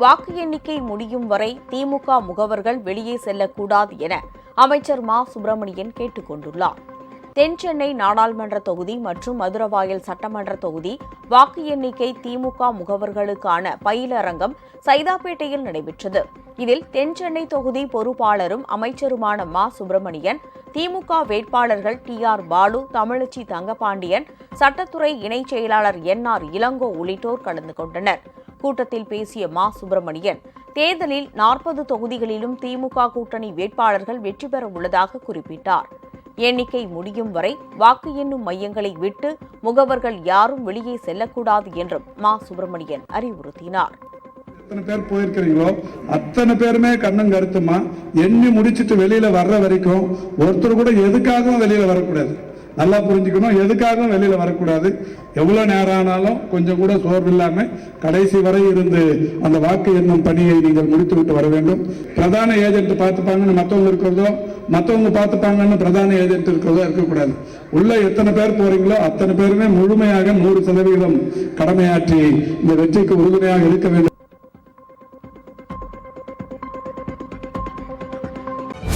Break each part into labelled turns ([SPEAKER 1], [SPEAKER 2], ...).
[SPEAKER 1] வாக்கு எண்ணிக்கை முடியும் வரை திமுக முகவர்கள் வெளியே செல்லக்கூடாது என அமைச்சர் மா சுப்பிரமணியன் கேட்டுக் கொண்டுள்ளார் தென் சென்னை நாடாளுமன்ற தொகுதி மற்றும் மதுரவாயல் சட்டமன்ற தொகுதி வாக்கு எண்ணிக்கை திமுக முகவர்களுக்கான பயிலரங்கம் சைதாப்பேட்டையில் நடைபெற்றது. இதில் தென் சென்னை தொகுதி பொறுப்பாளரும் அமைச்சருமான மா. சுப்பிரமணியன் திமுக வேட்பாளர்கள் டி. ஆர். பாலு தமிழச்சி தங்கபாண்டியன் சட்டத்துறை இணைச் செயலாளர் என். ஆர். இளங்கோ உள்ளிட்டோர் கலந்து கொண்டனர். கூட்டத்தில் பேசிய மா. சுப்பிரமணியன் தேர்தலில் நாற்பது தொகுதிகளிலும் திமுக கூட்டணி வேட்பாளர்கள் வெற்றி பெற உள்ளதாக குறிப்பிட்டார். எண்ணிக்கை முடியும் வரை வாக்கு எண்ணும் மையங்களை விட்டு முகவர்கள் யாரும் வெளியே செல்லக்கூடாது என்றும் மா. சுப்பிரமணியன் அறிவுறுத்தினார்.
[SPEAKER 2] எத்தனை பேர் போயிருக்கிறீங்களோ அத்தனை பேருமே கண்ணும் கருத்துமா? எண்ணி முடிச்சுட்டு வெளியில வர்ற வரைக்கும் ஒருத்தர் கூட எதுக்காகவும் வெளியில வரக்கூடாது. நல்லா புரிஞ்சுக்கணும். எதுக்காகவும் வெளியில் வரக்கூடாது? எவ்வளவு நேரம் ஆனாலும் கொஞ்சம் கூட சோர்வு இல்லாமல் கடைசி வரை இருந்து அந்த வாக்கு எண்ணும் பணியை நீங்கள் முடித்து விட்டு வர வேண்டும். பிரதான ஏஜென்ட் பார்த்துப்பாங்கன்னு மற்றவங்க இருக்கிறதோ மற்றவங்க பார்த்துப்பாங்கன்னு பிரதான ஏஜென்ட் இருக்கிறதோ இருக்கக்கூடாது. உள்ள எத்தனை பேர் போறீங்களோ அத்தனை பேருமே முழுமையாக நூறு சதவீதம் கடமையாற்றி இந்த வெற்றிக்கு உறுதுணையாக இருக்க வேண்டும்.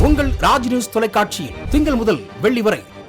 [SPEAKER 3] உங்கள் ராஜ் நியூஸ் தொலைக்காட்சியில் திங்கள் முதல் வெள்ளி வரை